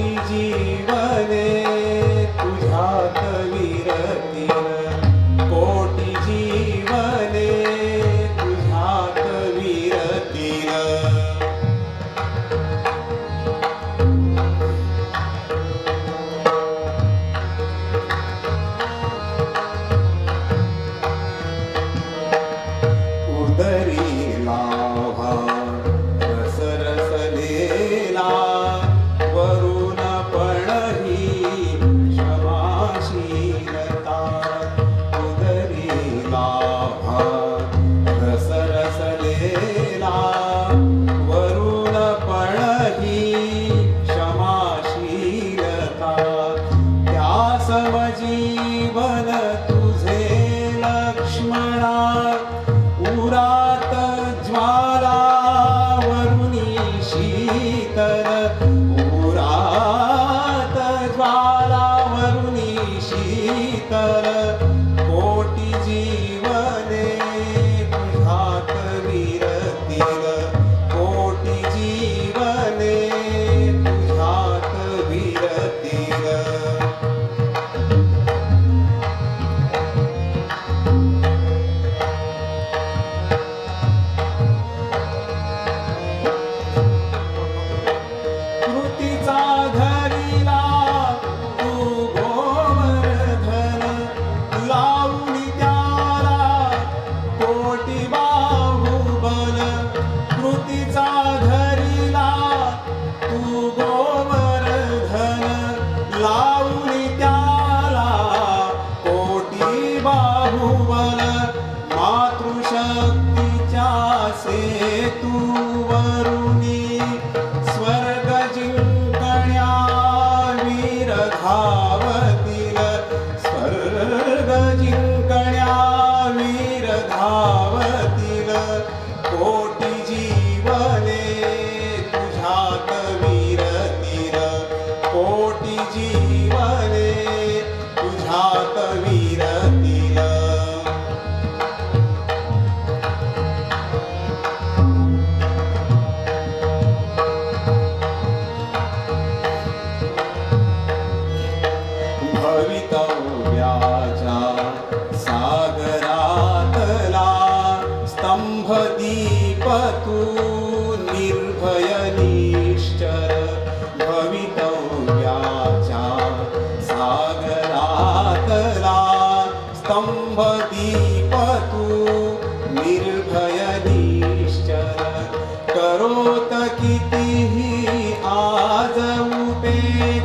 जीवा Burak.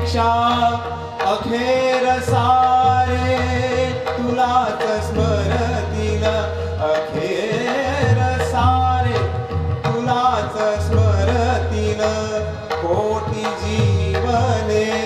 पेक्षा अखेर सारे तुलाच स्मरतील. अखेर सारे तुलाच स्मरतील. कोटी जीवने